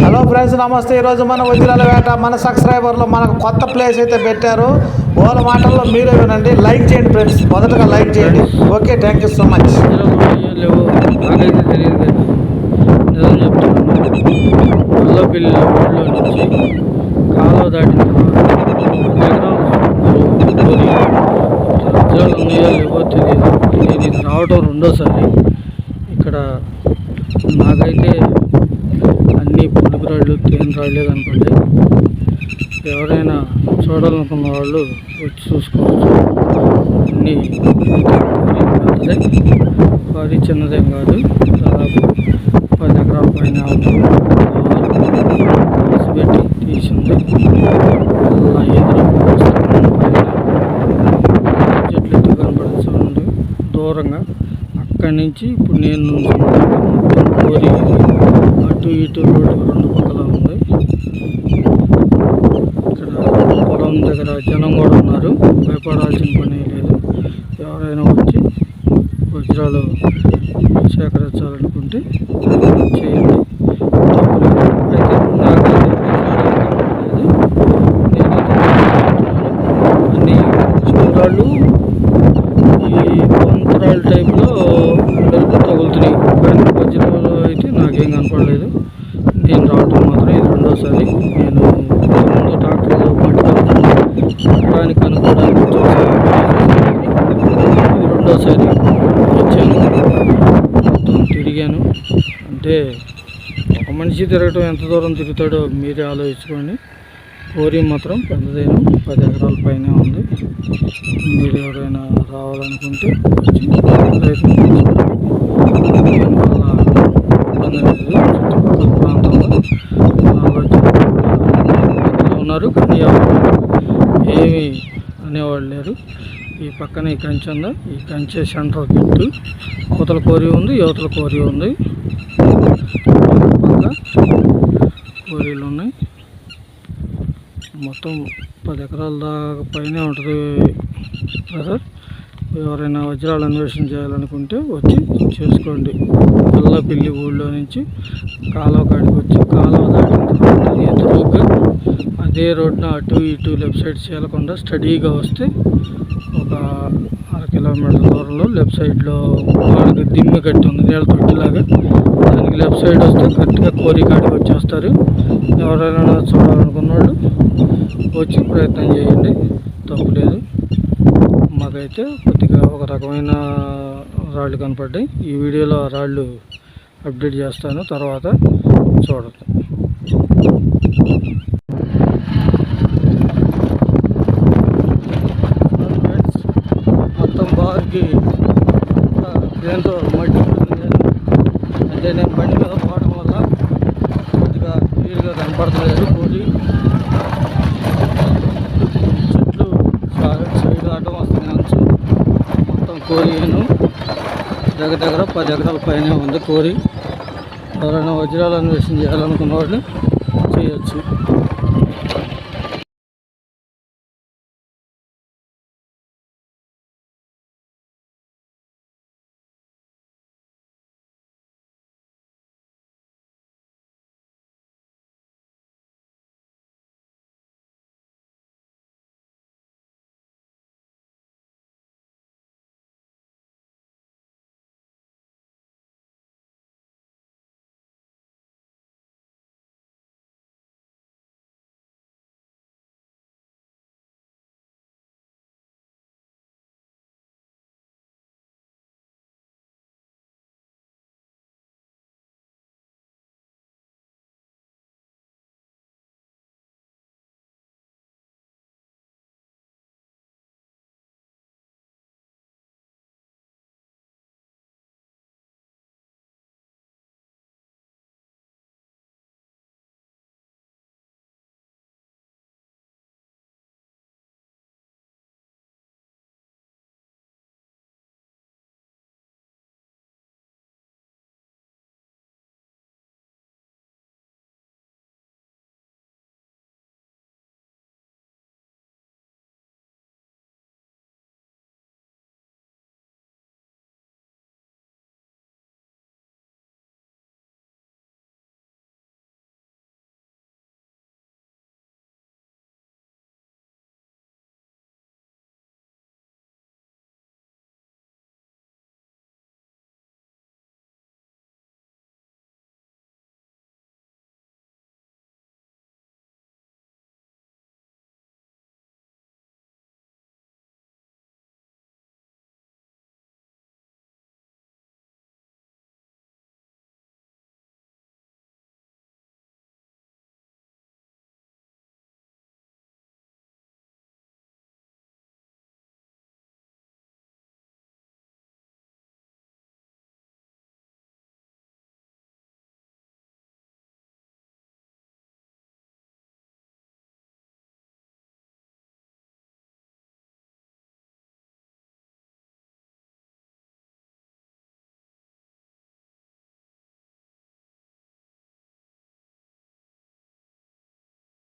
Hello friends నమస్తే ఈరోజు మన వజ్రాల వేట మన సబ్స్క్రైబర్లు మనకు కొత్త ప్లేస్ అయితే పెట్టారు. వాళ్ళ మాటల్లో మీరే వినండి. లైక్ చేయండి ఫ్రెండ్స్ మొదటగా లైక్ చేయండి. Okay thank you so much కాలువ దాటిన ఉన్నాయో లేవో తెలియదు నేను ఇది రావడం రెండోసారి ఇక్కడ నాకైతే అన్ని పులుపు రాళ్ళు తేనె రాళ్ళే కనపడ్డాయి. ఎవరైనా చూడాలనుకున్న వాళ్ళు వచ్చి చూసుకోవచ్చు. అన్నీ పెద్దదే మరి చిన్నదేం కాదు. దాదాపు పది ఎకరాల పైన పెట్టి తీసింది. అలా ఎదురు చెట్లు ఎత్తు కనపడుతూ ఉంది. దూరంగా నుంచి ఇప్పుడు నేను కోరి అటు ఇటు రోడ్డు రెండు పక్కల ఉంది. ఇక్కడ పొలం దగ్గర జనం కూడా ఉన్నారు. భయపడాల్సిన పని లేదు. ఎవరైనా వచ్చి వజ్రాలు సేకరించాలనుకుంటే చేయండి. తప్పులేదు. ఈ నాకైతే టైప్లో ఏం కనపడలేదు. నేనైతే అన్ని రాళ్ళు ఈ కొంతరాళ్ళ టైప్లో మెరుపు తగులుతున్నాయి కానీ వజ్రాలు అయితే నాకేం కనపడలేదు. నేను రావటం మాత్రం ఇది రెండోసారి. నేను ముందు డాక్టర్తో దానికి అనుకోవడానికి ఇది రెండోసారి వచ్చాను. మొత్తం తిరిగాను. అంటే ఒక మనిషి తిరగటం ఎంత దూరం తిరుగుతాడో మీరే ఆలోచించుకోండి. కోరి మాత్రం పెద్దదైన పది ఎకరాల పైన ఉంది. మీరు ఎవరైనా రావాలనుకుంటే ప్రయత్నం ఉన్నారు. కానీ ఏమి ఏమీ అనేవాళ్ళు లేరు. ఈ పక్కన ఈ కంచె ఉంది? ఈ కంచె సెంటర్ చుట్టూ అవతల కోరి ఉంది యువతల కోరి ఉంది. పక్క కోరీలు ఉన్నాయి. మొత్తం పది ఎకరాల దాకా పైనే ఉంటుంది సార్? ఎవరైనా వజ్రాలు అన్వేషణ చేయాలనుకుంటే వచ్చి చేసుకోండి. పిల్ల పిల్లి ఊళ్ళో నుంచి కాలువ కాడికి వచ్చి కాలువ దాటిన తర్వాత ఎదురుగా అదే రోడ్న అటు ఇటు లెఫ్ట్ సైడ్ చేయకుండా స్టడీగా వస్తే ఒక అర కిలోమీటర్ దూరంలో లెఫ్ట్ సైడ్లో వాళ్ళకి దిమ్మి కట్టి ఉంది నీళ్ళ తొట్టిలాగా. దానికి లెఫ్ట్ సైడ్ వస్తే కరెక్ట్గా కోరి కాడికి వచ్చేస్తారు. ఎవరైనా చూడాలనుకున్న వాళ్ళు వచ్చి ప్రయత్నం చేయండి తప్పులేదు. మాకైతే కొద్దిగా ఒక రకమైన రాళ్ళు కనపడ్డాయి. ఈ వీడియోలో ఆ రాళ్ళు అప్డేట్ చేస్తాను తర్వాత చూడండి మొత్తం బార్కి దేంతో మట్టి ఉంటుంది అంటే నేను బండి మీద పోవడం వల్ల కొద్దిగా క్లియర్గా కనపడతలేదు. కోరి చెట్లు సైడ్ సైడ్ అడ్డం అంచు. మొత్తం కోరిను దగ్గర దగ్గర పది ఎకరాల పైన ఉంది కోరి ఎవరైనా వజ్రాలు అన్వేషణ చేయాలనుకున్న వాళ్ళు చేయొచ్చు.